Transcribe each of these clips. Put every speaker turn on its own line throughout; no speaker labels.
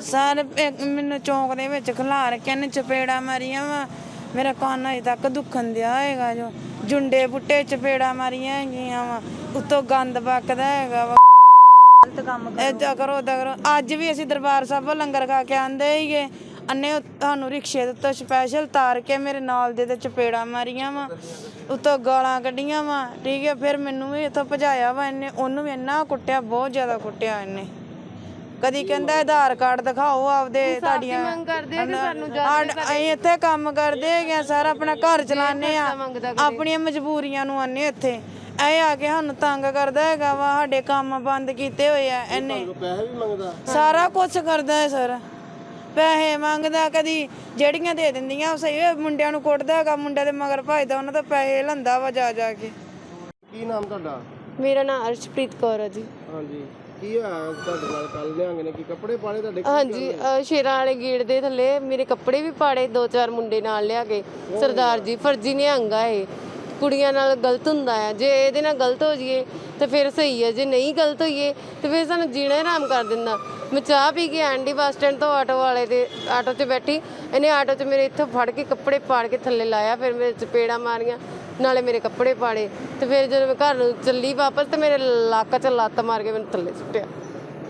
Sir ਇੱਕ ਮੈਨੂੰ ਚੌਂਕ ਦੇ ਵਿੱਚ ਖਿਲਾਰ ਕੇ ਨੇ ਚਪੇੜਾ ਮਾਰੀਆਂ ਵਾ। ਮੇਰਾ ਕੰਨ ਅਜੇ ਤੱਕ ਦੁਖਣ ਦਿਆ ਹੈਗਾ ਜੋ। ਜੁੰਡੇ ਬੁੱਟੇ ਚਪੇੜਾ ਮਾਰੀਆਂ ਹੈਗੀਆਂ ਵਾ। ਉੱਤੋਂ ਗੰਦ ਬਕਦਾ ਹੈਗਾ ਵਾ।
ਗਲਤ ਕੰਮ
ਏਦਾਂ ਕਰੋ ਏਦਾਂ ਕਰੋ। ਅੱਜ ਵੀ ਅਸੀਂ ਦਰਬਾਰ ਸਾਹਿਬੋਂ ਲੰਗਰ ਖਾ ਕੇ ਆਂਦੇ ਹੀਗੇ ਅੰਨੇ ਤੁਹਾਨੂੰ ਰਿਕਸ਼ੇ ਦੇ ਉੱਤੇ ਸਪੈਸ਼ਲ ਤਾਰ ਕੇ ਮੇਰੇ ਨਾਲ ਦੇ ਤੇ ਚਪੇੜਾ ਮਾਰੀਆਂ ਵਾ। ਉੱਤੋਂ ਗਾਲਾਂ ਕੱਢੀਆਂ ਵਾ। ਠੀਕ ਹੈ ਫਿਰ ਮੈਨੂੰ ਵੀ ਇੱਥੋਂ ਭਜਾਇਆ ਵਾ ਇਹਨੇ। ਉਹਨੂੰ ਵੀ ਇੰਨਾ ਕੁੱਟਿਆ ਬਹੁਤ ਜ਼ਿਆਦਾ ਕੁੱਟਿਆ ਇਹਨੇ। ਕਦੀ ਕਹਿੰਦਾ ਆਧਾਰ ਕਾਰਡ ਦਿਖਾਓ ਆਪਦੇ ਤੁਹਾਡੀਆਂ ਮੰਗ ਕਰਦੇ ਆ ਕਿ ਸਾਨੂੰ ਅਸੀਂ ਇੱਥੇ ਕੰਮ ਕਰਦੇ ਹੈਗੇ ਆ ਸਰ ਆਪਣਾ ਘਰ ਚਲਾਉਂਦੇ ਆ। ਆਪਣੀਆਂ ਮਜਬੂਰੀਆਂ ਨੂੰ ਆਨੇ ਇੱਥੇ। ਇਹ ਆ ਕੇ ਸਾਨੂੰ ਤੰਗ ਕਰਦਾ ਹੈਗਾ ਵਾ ਸਾਡੇ ਕੰਮ ਬੰਦ ਕੀਤੇ ਹੋਏ ਆ ਇਹਨੇ
ਪੈਸੇ ਵੀ ਮੰਗਦਾ?
ਸਾਰਾ ਕੁਝ ਕਰਦਾ ਹੈ ਸਰ। ਪੈਸੇ ਮੰਗਦਾ ਕਦੀ ਜਿਹੜੀਆਂ ਦੇ ਦਿੰਦੀਆਂ ਉਹ ਸਹੀ ਮੁੰਡਿਆਂ ਨੂੰ ਕੁੱਟਦਾ ਹੈਗਾ ਮੁੰਡੇ ਦੇ ਮਗਰ ਭਜਦਾ ਉਹਨਾਂ ਤੋਂ ਪੈਸੇ ਲੰਦਾ ਵਾ ਜਾ ਜਾ ਕੇ।
ਕੀ ਨਾਮ ਤੁਹਾਡਾ?
ਮੇਰਾ ਨਾਮ ਅਰਸ਼ਪ੍ਰੀਤ ਕੌਰ ਹੈ ਜੀ।
ਹਾਂਜੀ। ਕੀ ਹੋਇਆ ਤੁਹਾਡੇ ਨਾਲ ਕੱਲ ਨਿਹੰਗ ਨੇ? ਕੀ ਕੱਪੜੇ ਪਾੜੇ ਤੁਹਾਡੇ?
ਹਾਂਜੀ ਅ, ਸ਼ੇਰਾਂ ਵਾਲੇ ਗੇਟ ਦੇ ਥੱਲੇ ਮੇਰੇ ਕੱਪੜੇ ਵੀ ਪਾੜੇ ਦੋ ਚਾਰ ਮੁੰਡੇ ਨਾਲ ਲਿਆ ਕੇ। ਸਰਦਾਰ ਜੀ ਫਰਜ਼ੀ ਨਿਹੰਗਾ ਏ ਕੁੜੀਆਂ ਨਾਲ ਗਲਤ ਹੁੰਦਾ ਹੈ ਜੇ ਇਹਦੇ ਨਾਲ ਗਲਤ ਹੋ ਜਾਈਏ ਤੇ ਫਿਰ ਸਹੀ ਹੈ ਜੇ ਨਹੀਂ ਗਲਤ ਹੋਈਏ ਤੇ ਫਿਰ ਸਾਨੂੰ ਜੀਣਾ ਹੀ ਆਰਾਮ ਕਰ ਦਿੰਦਾ। ਮੈਂ ਚਾਹ ਪੀ ਕੇ ਆਂਡੀ ਬੱਸ ਸਟੈਂਡ ਤੋਂ ਆਟੋ ਵਾਲੇ ਦੇ ਆਟੋ 'ਚ ਬੈਠੀ। ਇਹਨੇ ਆਟੋ 'ਚ ਮੇਰੇ ਇੱਥੋਂ ਫੜ ਕੇ ਕੱਪੜੇ ਪਾੜ ਕੇ ਥੱਲੇ ਲਾਇਆ ਫਿਰ ਮੇਰੇ ਚਪੇੜਾ ਮਾਰੀਆਂ। ਨਾਲੇ ਮੇਰੇ ਕੱਪੜੇ ਪਾੜੇ ਤੇ ਫਿਰ ਜਦੋਂ ਮੈਂ ਘਰ ਨੂੰ ਚੱਲੀ ਵਾਪਸ ਤੇ ਮੇਰੇ ਲੱਕ 'ਚ ਲੱਤ ਮਾਰ ਕੇ ਮੈਨੂੰ ਥੱਲੇ ਸੁੱਟਿਆ।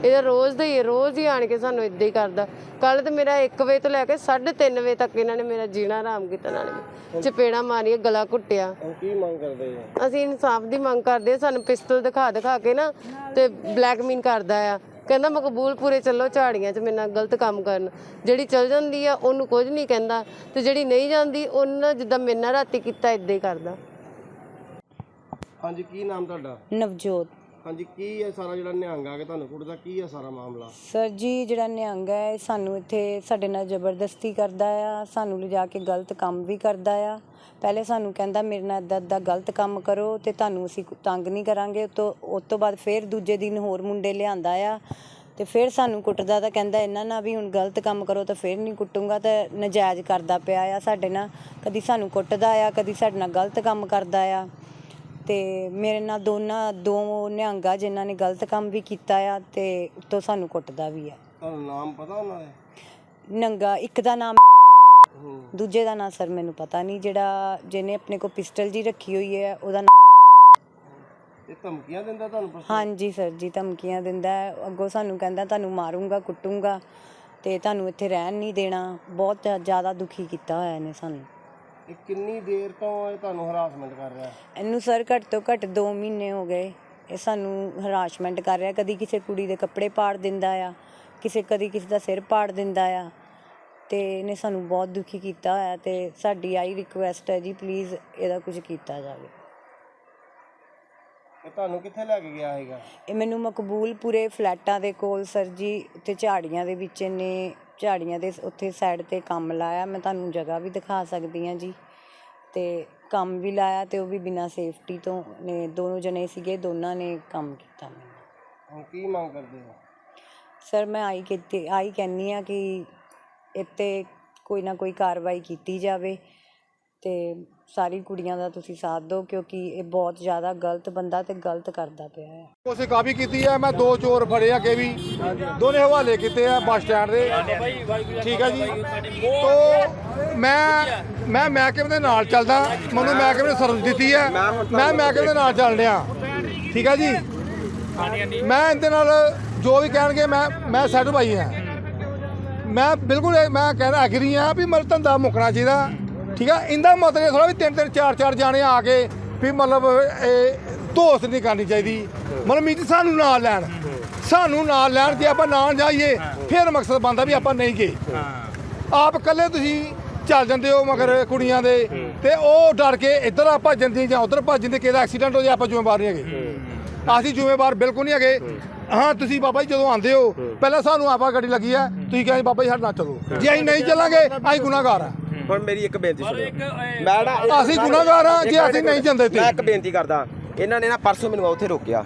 ਇਹਦਾ ਰੋਜ਼ ਦਾ ਹੀ ਰੋਜ਼ ਹੀ ਆਣ ਕੇ ਸਾਨੂੰ ਇਦਾਂ ਹੀ ਕਰਦਾ। ਕੱਲ ਤੇ ਮੇਰਾ 1 ਵਜੇ ਤੋਂ ਲੈ ਕੇ 3:30 ਵਜੇ ਤੱਕ ਇਹਨਾਂ ਨੇ ਮੇਰਾ ਜੀਣਾ ਆਰਾਮ ਕੀਤਾ ਨਾਲੇ। ਚਪੇੜਾ ਮਾਰੀਆਂ ਗਲਾ ਘੁੱਟਿਆ।
ਕੀ ਮੰਗ ਕਰਦੇ
ਅਸੀਂ ਇਨਸਾਫ ਦੀ ਮੰਗ ਕਰਦੇ ਸਾਨੂੰ ਪਿਸਤਲ ਦਿਖਾ ਦਿਖਾ ਕੇ ਨਾ ਤੇ ਬਲੈਕਮੇਲ ਕਰਦਾ ਆ। ਕਹਿੰਦਾ ਮਕਬੂਲਪੁਰੇ ਚੱਲੋ ਝਾੜੀਆਂ 'ਚ ਮੇਰੇ ਨਾਲ ਗਲਤ ਕੰਮ ਕਰਨ। ਜਿਹੜੀ ਚੱਲ ਜਾਂਦੀ ਆ ਉਹਨੂੰ ਕੁਝ ਨਹੀਂ ਕਹਿੰਦਾ ਤੇ ਜਿਹੜੀ ਨਹੀਂ ਜਾਂਦੀ ਉਹਨਾਂ ਜਿੱਦਾਂ ਮੇਰੇ ਨਾਲ ਰਾਤੀ ਕੀਤਾ ਇਦਾਂ ਹੀ ਕਰਦਾ।
ਹਾਂਜੀ ਕੀ ਨਾਮ ਤੁਹਾਡਾ?
ਨਵਜੋਤ।
ਹਾਂਜੀ, ਕੀ ਹੈ ਸਾਰਾ ਜਿਹੜਾ ਨਿਹੰਗ ਆ ਕੇ ਤੁਹਾਨੂੰ ਕੁੱਟਦਾ, ਕੀ ਹੈ ਸਾਰਾ ਮਾਮਲਾ?
ਸਰ ਜੀ, ਜਿਹੜਾ ਨਿਹੰਗ ਹੈ ਇਹ ਸਾਨੂੰ ਇੱਥੇ ਸਾਡੇ ਨਾਲ ਜ਼ਬਰਦਸਤੀ ਕਰਦਾ ਆ, ਸਾਨੂੰ ਲਿਜਾ ਕੇ ਗਲਤ ਕੰਮ ਵੀ ਕਰਦਾ ਆ। ਪਹਿਲੇ ਸਾਨੂੰ ਕਹਿੰਦਾ, ਮੇਰੇ ਨਾਲ ਇੱਦਾਂ ਇੱਦਾਂ ਗਲਤ ਕੰਮ ਕਰੋ ਤੇ ਤੁਹਾਨੂੰ ਅਸੀਂ ਤੰਗ ਨਹੀਂ ਕਰਾਂਗੇ। ਤੋਂ ਉਸ ਤੋਂ ਬਾਅਦ ਫਿਰ ਦੂਜੇ ਦਿਨ ਹੋਰ ਮੁੰਡੇ ਲਿਆਂਦਾ ਆ ਤੇ ਫਿਰ ਸਾਨੂੰ ਕੁੱਟਦਾ ਤਾਂ ਕਹਿੰਦਾ, ਇਹਨਾਂ ਨਾਲ ਵੀ ਹੁਣ ਗਲਤ ਕੰਮ ਕਰੋ ਤਾਂ ਫਿਰ ਨਹੀਂ ਕੁੱਟੂੰਗਾ। ਤਾਂ ਨਜਾਇਜ਼ ਕਰਦਾ ਪਿਆ ਆ ਸਾਡੇ ਨਾਲ। ਕਦੀ ਸਾਨੂੰ ਕੁੱਟਦਾ ਆ, ਕਦੀ ਸਾਡੇ ਨਾਲ ਗਲਤ ਕੰਮ ਕਰਦਾ ਆ। ਤੇ ਮੇਰੇ ਨਾਲ ਦੋਨਾਂ ਦੋ ਨਿਹੰਗਾ ਜਿਨ੍ਹਾਂ ਨੇ ਗਲਤ ਕੰਮ ਵੀ ਕੀਤਾ ਆ ਤੇ ਉੱਤੋਂ ਸਾਨੂੰ ਕੁੱਟਦਾ ਵੀ ਆ।
ਤੁਹਾਨੂੰ ਨਾਮ ਪਤਾ ਉਹਨਾਂ ਦੇ?
ਨੰਗਾ ਇੱਕ ਦਾ ਨਾਮ
ਹੂੰ।
ਦੂਜੇ ਦਾ ਨਾਮ ਸਰ ਮੈਨੂੰ ਪਤਾ ਨਹੀਂ ਜਿਹੜਾ ਜਿਹਨੇ ਆਪਣੇ ਕੋਲ ਪਿਸਟਲ ਜੀ ਰੱਖੀ ਹੋਈ ਹੈ ਉਹਦਾ
ਇਹ ਧਮਕੀਆਂ ਦਿੰਦਾ ਤੁਹਾਨੂੰ ਪਰਸੋਂ?
ਹਾਂਜੀ ਸਰ ਜੀ ਧਮਕੀਆਂ ਦਿੰਦਾ ਹੈ। ਅੱਗੋਂ ਸਾਨੂੰ ਕਹਿੰਦਾ ਤੁਹਾਨੂੰ ਮਾਰੂੰਗਾ ਕੁੱਟੂੰਗਾ ਤੇ ਤੁਹਾਨੂੰ ਇੱਥੇ ਰਹਿਣ ਨਹੀਂ ਦੇਣਾ। ਬਹੁਤ ਜ਼ਿਆਦਾ ਦੁਖੀ ਕੀਤਾ ਹੋਇਆ ਇਹਨੇ ਸਾਨੂੰ।
ਇਹ ਕਿੰਨੀ ਦੇਰ ਤੋਂ ਇਹ ਤੁਹਾਨੂੰ ਹਰਾਸਮੈਂਟ ਕਰ ਰਿਹਾ?
ਇਹਨੂੰ ਸਰ ਘੱਟ ਤੋਂ ਘੱਟ 2 ਮਹੀਨੇ ਹੋ ਗਏ। ਇਹ ਸਾਨੂੰ ਹਰਾਸ਼ਮੈਂਟ ਕਰ ਰਿਹਾ। ਕਦੀ ਕਿਸੇ ਕੁੜੀ ਦੇ ਕੱਪੜੇ ਪਾੜ ਦਿੰਦਾ ਆ ਕਿਸੇ ਕਦੀ ਕਿਸੇ ਦਾ ਸਿਰ ਪਾੜ ਦਿੰਦਾ ਆ। ਤੇ ਇਹਨੇ ਸਾਨੂੰ ਬਹੁਤ ਦੁਖੀ ਕੀਤਾ ਹੋਇਆ ਤੇ ਸਾਡੀ ਆਈ ਰਿਕੁਐਸਟ ਹੈ ਜੀ ਪਲੀਜ਼ ਇਹਦਾ ਕੁਝ ਕੀਤਾ ਜਾਵੇ।
ਇਹ ਤੁਹਾਨੂੰ ਕਿੱਥੇ ਲੈ ਕੇ ਗਿਆ ਹੈਗਾ?
ਇਹ ਮੈਨੂੰ ਮਕਬੂਲਪੁਰੇ ਫਲੈਟਾਂ ਦੇ ਕੋਲ ਸਰ ਜੀ ਉੱਥੇ ਝਾੜੀਆਂ ਦੇ ਵਿੱਚ ਇਹਨੇ ਝਾੜੀਆਂ ਦੇ ਉੱਥੇ ਸਾਈਡ ਤੇ ਕੰਮ ਲਾਇਆ ਮੈਂ ਤੁਹਾਨੂੰ ਜਗ੍ਹਾ ਵੀ ਦਿਖਾ ਸਕਦੀ ਹਾਂ ਜੀ। ਤੇ ਕੰਮ ਵੀ ਲਾਇਆ ਤੇ ਉਹ ਵੀ ਬਿਨਾਂ ਸੇਫਟੀ ਤੋਂ ਨੇ ਦੋਨੋਂ ਜਣੇ ਸੀਗੇ ਦੋਨਾਂ ਨੇ ਕੰਮ ਕੀਤਾ ਮੈਨੂੰ।
ਹੁਣ ਕੀ ਮੰਗ ਕਰਦੇ ਹੋ?
ਸਰ ਮੈਂ ਆਈ ਕੀਤੀ ਆਈ ਕਹਿੰਨੀ ਆ ਕਿ ਇੱਥੇ ਕੋਈ ਨਾ ਕੋਈ ਕਾਰਵਾਈ ਕੀਤੀ ਜਾਵੇ ਤੇ ਸਾਰੀ ਕੁੜੀਆਂ ਦਾ ਤੁਸੀਂ ਸਾਥ ਦਿਓ ਕਿਉਂਕਿ ਇਹ ਬਹੁਤ ਜ਼ਿਆਦਾ ਗਲਤ ਬੰਦਾ ਤੇ ਗਲਤ ਕਰਦਾ ਪਿਆ ਹੈ।
ਉਸੇ ਕਾਫੀ ਕੀਤੀ ਹੈ, ਮੈਂ ਦੋ ਚੋਰ ਫੜੇ ਆ ਵੀ। ਦੋਨੇ ਹਵਾਲੇ ਕੀਤੇ ਆ, ਬੱਸ ਸਟੈਂਡ ਦੇ। ਠੀਕ ਹੈ ਜੀ। ਤੋਂ ਮੈਂ ਮੈਂ ਮਹਿਕਮੇ ਦੇ ਨਾਲ ਚੱਲਦਾ। ਮੈਨੂੰ ਮਹਿਕਮੇ ਨੇ ਸਰਵਿਸ ਦਿੱਤੀ ਹੈ। ਮੈਂ ਮਹਿਕਮੇ ਦੇ ਨਾਲ ਚੱਲ ਰਿਹਾ ਠੀਕ ਹੈ ਜੀ। ਮੈਂ ਇਹਦੇ ਨਾਲ ਜੋ ਵੀ ਕਹਿਣਗੇ, ਮੈਂ ਮੈਂ ਸੈਟ ਭਾਈ ਹਾਂ ਮੈਂ ਬਿਲਕੁਲ ਇਹ- ਮੈਂ ਕਹਿਣਾ ਐਗਰੀ ਹਾਂ ਵੀ ਮਤਲਬ ਧੰਦਾ ਮੁੱਕਣਾ ਚਾਹੀਦਾ। ਠੀਕ ਆ? ਇਹਦਾ ਮਤਲਬ ਥੋੜਾ ਵੀ ਤਿੰਨ ਤਿੰਨ ਚਾਰ ਚਾਰ ਜਾਣੇ ਆ ਕੇ ਵੀ ਮਤਲਬ ਇਹ ਦੋਸਤ ਨਹੀਂ ਕਰਨੀ ਚਾਹੀਦੀ। ਮਤਲਬ ਮੀਤ ਸਾਨੂੰ ਨਾਲ ਲੈਣ। ਸਾਨੂੰ ਨਾਲ ਲੈਣ ਜੇ ਆਪਾਂ ਨਾਲ ਜਾਈਏ, ਫਿਰ ਮਕਸਦ ਬਣਦਾ ਵੀ ਆਪਾਂ ਨਹੀਂ ਗਏ। ਆਪ ਇਕੱਲੇ ਤੁਸੀਂ ਚੱਲ ਜਾਂਦੇ ਹੋ ਮਗਰ ਕੁੜੀਆਂ ਦੇ ਤੇ ਉਹ ਡਰ ਕੇ ਇੱਧਰ ਆ ਭੱਜਣ ਜਾਂ ਉੱਧਰ ਭੱਜਣ ਦੇ ਕਿਹਦਾ ਐਕਸੀਡੈਂਟ ਹੋ ਜਾਏ, ਆਪਾਂ ਜ਼ਿੰਮੇਵਾਰ ਨਹੀਂ ਹੈਗੇ। ਅਸੀਂ ਜ਼ਿੰਮੇਵਾਰ ਬਿਲਕੁਲ ਨਹੀਂ ਹੈਗੇ। ਹਾਂ, ਤੁਸੀਂ ਬਾਬਾ ਜੀ ਜਦੋਂ ਆਉਂਦੇ ਹੋ, ਪਹਿਲਾਂ ਸਾਨੂੰ ਆਪਾ ਗੱਡੀ ਲੱਗੀ ਹੈ ਤੁਸੀਂ ਕਹਿੰਦੇ ਬਾਬਾ ਜੀ ਸਾਡੇ ਨਾਲ ਚਲੋ। ਜੇ ਅਸੀਂ ਨਹੀਂ ਚੱਲਾਂਗੇ, ਅਸੀਂ ਗੁਨਾਹਗਾਰ ਆ।
ਹੁਣ ਮੇਰੀ ਇੱਕ ਬੇਨਤੀ ਸੁਣੋ ਮੈਂ ਨਾ ਇੱਕ-
ਅਸੀਂ ਗੁਨਾਹਗਾਰ ਆ ਜੇ ਅਸੀਂ ਨਹੀਂ ਜਾਂਦੇ ਤੇ
ਮੈਂ ਇੱਕ ਬੇਨਤੀ ਕਰਦਾ ਇਹਨਾਂ ਨੇ ਨਾ ਪਰਸੋਂ ਮੈਨੂੰ ਉੱਥੇ ਰੋਕਿਆ।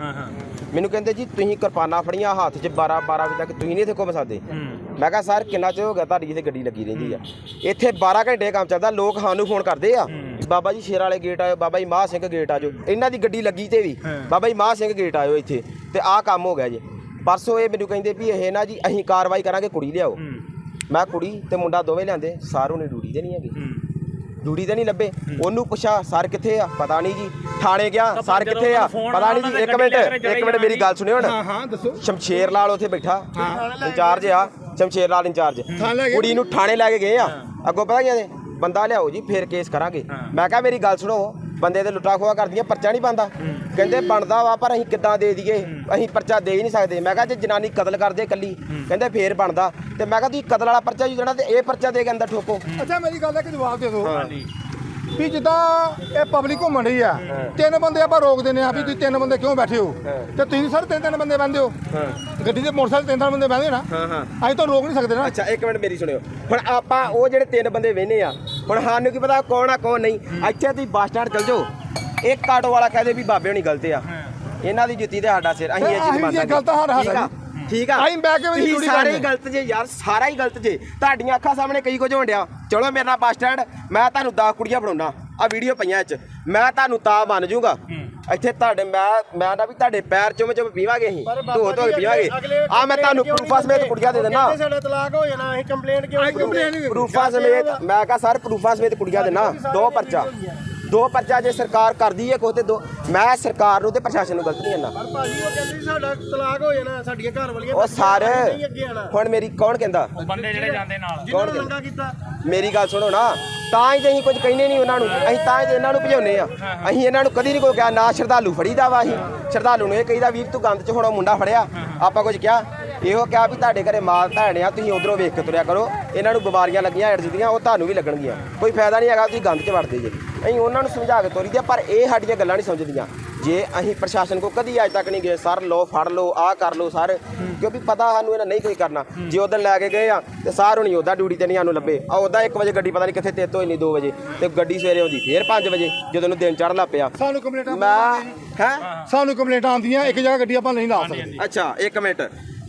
ਮੈਨੂੰ ਕਹਿੰਦੇ ਜੀ ਤੁਸੀਂ ਕਿਰਪਾਨਾਂ ਫੜੀਆਂ ਹੱਥ 'ਚ 12 12 ਵਜੇ ਤੱਕ ਤੁਸੀਂ ਨਹੀਂ ਇੱਥੇ ਘੁੰਮ ਸਕਦੇ। ਮੈਂ ਕਿਹਾ ਸਰ ਕਿੰਨਾ ਚਿਰ ਹੋ ਗਿਆ ਤੁਹਾਡੀ ਇੱਥੇ ਗੱਡੀ ਲੱਗੀ ਰਹਿੰਦੀ ਆ? ਇੱਥੇ 12 ਘੰਟੇ ਕੰਮ ਚੱਲਦਾ ਲੋਕ ਸਾਨੂੰ ਫੋਨ ਕਰਦੇ ਆ। ਬਾਬਾ ਜੀ ਸ਼ੇਰ ਵਾਲੇ ਗੇਟ ਆਇਓ ਬਾਬਾ ਜੀ ਮਾਹ ਸਿੰਘ ਗੇਟ ਆਜੋ ਇਹਨਾਂ ਦੀ ਗੱਡੀ ਲੱਗੀ ਤੇ ਵੀ। ਬਾਬਾ ਜੀ ਮਾਹ ਸਿੰਘ ਗੇਟ ਆਇਓ ਇੱਥੇ। ਤੇ ਆਹ ਕੰਮ ਹੋ ਗਿਆ ਜੀ। ਪਰਸੋਂ ਇਹ ਮੈਨੂੰ ਕਹਿੰਦੇ ਵੀ ਇਹ ਨਾ ਜੀ ਅਸੀਂ ਕਾਰਵਾਈ ਕਰਾਂਗੇ ਕੁੜੀ ਲਿਆਓ। ਮੈਂ ਕੁੜੀ ਤੇ ਮੁੰਡਾ ਦੋਵੇਂ ਲਿਆਂਦੇ ਸਾਰੋਂ ਨੇ ਡਿਊਟੀ ਤੇ ਨਹੀਂ ਹੈਗੇ। ਡਿਊਟੀ ਤੇ ਨਹੀਂ ਲੱਭੇ। ਉਹਨੂੰ ਪੁੱਛਾ ਸਰ ਕਿੱਥੇ ਆ? ਪਤਾ ਨਹੀਂ ਜੀ। ਥਾਣੇ ਗਿਆ ਸਰ ਕਿੱਥੇ ਆ? ਪਤਾ ਨਹੀਂ ਜੀ ਇੱਕ ਮਿੰਟ ਇੱਕ ਮਿੰਟ ਮੇਰੀ ਗੱਲ ਸੁਣਿਓ
ਹਾਂ ਹਾਂ ਦੱਸੋ।
ਸ਼ਮਸ਼ੇਰ ਲਾਲ ਉੱਥੇ ਬੈਠਾ। ਇੰਚਾਰਜ ਆ ਸ਼ਮਸ਼ੇਰ ਲਾਲ ਇੰਚਾਰਜ? ਕੁੜੀ ਨੂੰ ਥਾਣੇ ਲੈ ਕੇ ਗਏ ਆ। ਅੱਗੋਂ ਪਤਾ ਕੀ ਕਹਿੰਦੇ ਬੰਦਾ ਲਿਆਓ ਜੀ ਫੇਰ ਕੇਸ ਕਰਾਂਗੇ। ਮੈਂ ਕਿਹਾ ਮੇਰੀ ਗੱਲ ਸੁਣੋ ਬੰਦੇ ਤੇ ਲੁੱਟਾ ਖੋਆ ਕਰਦੀਆਂ ਪਰਚਾ ਨਹੀਂ ਬੰਦਾ ਕਹਿੰਦੇ ਬਣਦਾ ਵਾ ਪਰ ਅਸੀਂ ਕਿੱਦਾਂ ਦੇ ਦਈਏ? ਅਸੀਂ ਪਰਚਾ ਦੇ ਹੀ ਨਹੀਂ ਸਕਦੇ। ਮੈਂ ਕਿਹਾ ਜੇ ਜਨਾਨੀ ਕਤਲ ਕਰਦੇ ਇਕੱਲੀ ਕਹਿੰਦੇ ਫੇਰ ਬਣਦਾ। ਤੇ ਮੈਂ ਕਿਹਾ ਤੁਸੀਂ ਕਤਲ ਵਾਲਾ ਪਰਚਾ ਜੀ ਦੇਣਾ ਤੇ ਇਹ ਪਰਚਾ ਦੇ ਕੇ ਅੰਦਰ ਠੋਕੋ।
ਅੱਛਾ ਮੇਰੀ ਗੱਲ ਦਾ ਇੱਕ ਜਵਾਬ ਦੇ ਦਿਓ। ਵੀ ਜਿੱਦਾਂ ਇਹ ਪਬਲਿਕ ਘੁੰਮਣ ਰਹੀ ਆ ਤਿੰਨ ਬੰਦੇ ਆਪਾਂ ਰੋਕ ਦਿੰਦੇ ਆ ਵੀ ਤੁਸੀਂ ਤਿੰਨ ਬੰਦੇ ਕਿਉਂ ਬੈਠੇ ਹੋ? ਤੇ ਤੁਸੀਂ ਸਰ ਤਿੰਨ ਤਿੰਨ ਬੰਦੇ ਬੰਦੇ ਹੋ। ਗੱਡੀ ਦੇ ਮੋਟਰਸਾਈਕਲ ਤਿੰਨ ਤਿੰਨ ਬੰਦੇ ਬੰਦੇ ਨਾ।
ਹਾਂ ਹਾਂ।
ਅਸੀਂ ਤਾਂ ਰੋਕ ਨਹੀਂ ਸਕਦੇ ਨਾ।
ਅੱਛਾ ਇੱਕ ਮਿੰਟ ਮੇਰੀ ਸੁਣਿਓ। ਹੁਣ ਆਪਾਂ ਉਹ ਜਿਹੜੇ ਤਿੰਨ ਬੰਦੇ ਵੇਨੇ ਆ ਹੁਣ ਸਾਨੂੰ ਕੀ ਪਤਾ ਕੌਣ ਆ ਕੌਣ ਨਹੀਂ। ਇੱਥੇ ਤੁਸੀਂ ਬੱਸ ਸਟੈਂਡ ਚਲ ਜਾਓ। ਇੱਕ ਆਟੋ ਵਾਲਾ ਕਹਦੇ ਵੀ ਬਾਬੇ ਹੋਣੀ ਗਲਤ ਆ। ਇਹਨਾਂ ਦੀ ਜੁੱਤੀ ਤੇ ਸਾਡਾ ਸਿਰ ਅਸੀਂ ਇਹ ਚੀਜ਼
ਜੇ
ਮੰਨਾਂਗੇ
ਗਲਤ ਆ, ਸਾਡਾ।
ਠੀਕ ਆ?
ਅਸੀਂ ਬਹਿ ਕੇ ਵੀ ਡਿਊਟੀ
ਸਾਰੇ ਹੀ। ਗਲਤ ਜੇ ਯਾਰ ਸਾਰਾ ਹੀ ਗਲਤ ਜੇ। ਤੁਹਾਡੀਆਂ ਅੱਖਾਂ ਸਾਹਮਣੇ ਕਈ ਕੁਝ ਹੋਣ ਡਿਆ। ਚਲੋ ਮੇਰੇ ਨਾਲ ਬੱਸ ਸਟੈਂਡ ਮੈਂ ਤੁਹਾਨੂੰ 10 ਕੁੜੀਆਂ ਫੜਾਉਣਾ ਆ ਵੀਡੀਓ ਪਈਆਂ ਚ ਮੈਂ ਤੁਹਾਨੂੰ ਤਾਂ ਮੰਨ ਜੂਗਾ ਇੱਥੇ ਤੁਹਾਡੇ ਮੈਂ ਮੈਂ ਨਾ ਵੀ ਤੁਹਾਡੇ ਪੈਰ ਚੁੰਮ ਚੁੰਮ ਪੀਵਾਂਗੇ ਅਸੀਂ। ਧੋ ਧੋ ਕੇ ਪੀਵਾਂਗੇ। ਆ ਮੈਂ ਤੁਹਾਨੂੰ ਪ੍ਰੂਫਾਂ ਸਮੇਤ ਕੁੜੀਆਂ ਦੇ ਦਿੰਦਾ
ਸਾਡਾ ਤਲਾਕ ਹੋ ਜਾਣਾ ਅਸੀਂ ਕੰਪਲੇਂਟ ਕਿਉਂ ਨਹੀਂ
ਪ੍ਰੂਫਾਂ ਸਮੇਤ ਮੈਂ ਕਹਾ ਸਰ ਪ੍ਰੂਫਾਂ ਸਮੇਤ ਕੁੜੀਆਂ ਦੇ ਨਾ। ਦੋ ਪਰਚਾ। ਦੋ ਪਰਚਾ ਜੇ ਸਰਕਾਰ ਕਰਦੀ ਹੈ ਕੋਈ ਤੇ ਦੋ ਮੈਂ ਸਰਕਾਰ ਨੂੰ ਤੇ ਪ੍ਰਸ਼ਾਸਨ ਨੂੰ ਗਲਤ ਨਹੀਂ ਕਹਿੰਦਾ
ਪਰ ਭਾਜੀ ਉਹ ਕਹਿੰਦੇ ਸੀ ਸਾਡਾ ਤਲਾਕ ਹੋ ਜਾਣਾ ਸਾਡੀਆਂ ਘਰ ਵਾਲੀਆਂ
ਉਹ ਸਾਰੇ
ਨਹੀਂ ਅੱਗੇ ਆਣਾ
ਹੁਣ ਮੇਰੀ ਕੌਣ ਕਹਿੰਦਾ?
ਬੰਦੇ ਜਿਹੜੇ ਜਾਂਦੇ ਨਾਲ।
ਜਿਨ੍ਹਾਂ ਨੂੰ ਨੰਗਾ ਕੀਤਾ?
ਮੇਰੀ ਗੱਲ ਸੁਣੋ ਨਾ, ਤਾਂ ਹੀ ਤੇ ਅਸੀਂ ਕੁਝ ਕਹਿੰਦੇ ਨਹੀਂ ਉਹਨਾਂ ਨੂੰ, ਅਸੀਂ ਤਾਂ ਹੀ ਤੇ ਇਹਨਾਂ ਨੂੰ ਭਜਾਉਂਦੇ ਆ ਅਸੀਂ ਇਹਨਾਂ ਨੂੰ ਕਦੀ ਨਹੀਂ ਕੋਈ ਕਿਹਾ, ਨਾ ਸ਼ਰਧਾਲੂ ਫੜੀਦਾ ਵਾ ਅਸੀਂ। ਸ਼ਰਧਾਲੂ ਨੂੰ ਇਹ ਕਹੀਦਾ, ਵੀਰ, ਤੂੰ ਗੰਦ ਚ ਹੁਣ ਉਹ ਮੁੰਡਾ ਫੜਿਆ। ਆਪਾਂ ਕੁਝ ਕਿਹਾ, ਇਹੋ ਕਿਹਾ ਵੀ ਤੁਹਾਡੇ ਘਰੇ ਮਾਲ ਭੈਣ ਆ, ਤੁਸੀਂ ਉਧਰੋਂ ਵੇਖ ਕੇ ਤੁਰਿਆ ਕਰੋ। ਇਹਨਾਂ ਨੂੰ ਬਿਮਾਰੀਆਂ ਲੱਗੀਆਂ, ਐਡਸ ਦੀਆਂ, ਉਹ ਤੁਹਾਨੂੰ ਵੀ ਲੱਗਣਗੀਆਂ। ਕੋਈ ਫਾਇਦਾ ਨਹੀਂ ਹੈਗਾ, ਤੁਸੀਂ ਗੰਦ 'ਚ ਵੜਦੇ ਜੇ। ਅਸੀਂ ਉਹਨਾਂ ਨੂੰ ਸਮਝਾ ਕੇ ਤੋਰੀ ਦੇ ਪਰ ਇਹ ਸਾਡੀਆਂ ਗੱਲਾਂ ਨਹੀਂ ਸਮਝਦੀਆਂ। ਜੇ ਅਸੀਂ ਪ੍ਰਸ਼ਾਸਨ ਕੋ ਕਦੀ ਅੱਜ ਤੱਕ ਨਹੀਂ ਗਏ ਸਰ ਲੋ ਫੜ ਲੋ ਆਹ ਕਰ ਲੋ ਸਰ ਕਿਉਂਕਿ ਪਤਾ ਸਾਨੂੰ ਇਹਨਾਂ ਨਹੀਂ ਕੋਈ ਕਰਨਾ। ਜੇ ਉਧਰ ਲੈ ਕੇ ਗਏ ਆ ਤੇ ਸਾਰ ਹੁਣੀ ਉਹਦਾ ਡਿਊਟੀ ਤੇ ਨਹੀਂ ਸਾਨੂੰ ਲੱਭੇ। ਆ ਉਹਦਾ 1 ਵਜੇ ਗੱਡੀ ਪਤਾ ਨਹੀਂ ਕਿੱਥੇ ਤੇਤੋ ਇੰਨੀ 2 ਵਜੇ। ਤੇ ਗੱਡੀ ਸਵੇਰੇ ਆਉਂਦੀ ਫੇਰ 5 ਵਜੇ ਜਦੋਂ ਨੂੰ ਦਿਨ ਚੜ੍ਹਨ ਲੱਗ ਪਿਆ।
ਸਾਨੂੰ ਕੰਪਲੇਂਟਾਂ
ਮੈਂ ਹੈ?
ਸਾਨੂੰ ਕੰਪਲੇਂਟਾਂ ਆਉਂਦੀਆਂ ਇੱਕ ਜਗ੍ਹਾ ਗੱਡੀ ਆਪਾਂ ਨਹੀਂ ਲਾ ਸਕਦੇ।
ਅੱਛਾ 1 ਮਿੰਟ।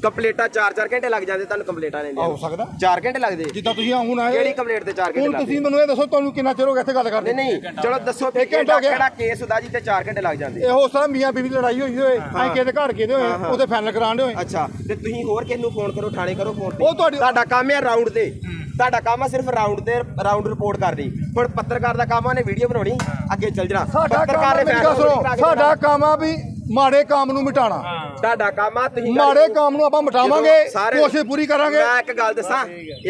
ਕੰਪਲੀਟਾਂ 4-4 ਘੰਟੇ ਲੱਗ ਜਾਂਦੇ ਤੁਹਾਨੂੰ ਕੰਪਲੀਟਾਂ ਲੈਂਦੇ
ਹੋ ਸਕਦਾ?
4 ਘੰਟੇ ਲੱਗਦੇ।
ਜਿੱਦਾਂ ਤੁਸੀਂ ਹੁਣ ਆਏ
ਕਿਹੜੀ ਕੰਪਲੀਟ ਤੇ 4 ਘੰਟੇ
ਹੁਣ
ਲੱਗਦੇ?
ਤੁਸੀਂ ਮੈਨੂੰ ਇਹ ਦੱਸੋ ਤੁਹਾਨੂੰ ਕਿੰਨਾ ਚਿਰ ਹੋ ਗਿਆ ਇੱਥੇ ਗੱਲ ਕਰਦੇ
ਨਹੀਂ ਨਹੀਂ ਚਲੋ ਦੱਸੋ ਵੀ
ਇੱਕ ਘੰਟਾ
ਕਿਹੜਾ
ਹੋ ਗਿਆ।
ਕਿਹੜਾ ਕੇਸ ਹੁੰਦਾ ਜੀ ਤੇ 4 ਘੰਟੇ ਲੱਗ ਜਾਂਦੇ?
ਇਹੋ ਸਾਰਾ ਮੀਆਂ ਬੀਵੀ ਦੀ ਲੜਾਈ ਹੋਈ ਹੋਏ ਅਸੀਂ ਕਿਹਦੇ ਘਰ ਗਏ ਦੇ ਹੋਏ ਉਹਦੇ ਫਾਈਨਲ ਕਰਾਉਣ ਦੇ ਹੋਏ।
ਅੱਛਾ ਤੇ ਤੁਸੀਂ ਹੋਰ ਕਿਸ ਨੂੰ ਫੋਨ ਕਰੋ ਥਾਣੇ ਕਰੋ ਫੋਨ
ਉਹ ਤੁਹਾਡੀ-
ਤੁਹਾਡਾ ਕੰਮ ਹੈ ਰਾਉਂਡ ਤੇ। ਤੁਹਾਡਾ ਕੰਮ ਹੈ ਸਿਰਫ ਰਾਉਂਡ ਤੇ ਰਾਉਂਡ ਰਿਪੋਰਟ ਕਰਨੀ। ਹੁਣ ਪੱਤਰਕਾਰ ਦਾ ਕੰਮ ਆ ਨੇ ਵੀਡੀਓ ਬਣਾਉਣੀ। ਅੱਗੇ ਚੱਲ ਜਾਣਾ।
ਸਾਡਾ ਕੰਮ ਆ, ਮੇਰੀ ਗੱਲ ਸੁਣੋ। ਸਾਡਾ ਕੰਮ ਆ ਵੀ ਮਾੜੇ ਕੰਮ ਨੂੰ ਮਿਟਾਣਾ
ਤੁਹਾਡਾ ਕੰਮ ਆ ਤੁਸੀਂ
ਮਾੜੇ ਕੰਮ ਨੂੰ ਆਪਾਂ ਮਿਟਾਵਾਂਗੇ ਕੋਸ਼ਿਸ਼ ਪੂਰੀ ਕਰਾਂਗੇ।
ਮੈਂ ਇੱਕ ਗੱਲ ਦੱਸਾਂ।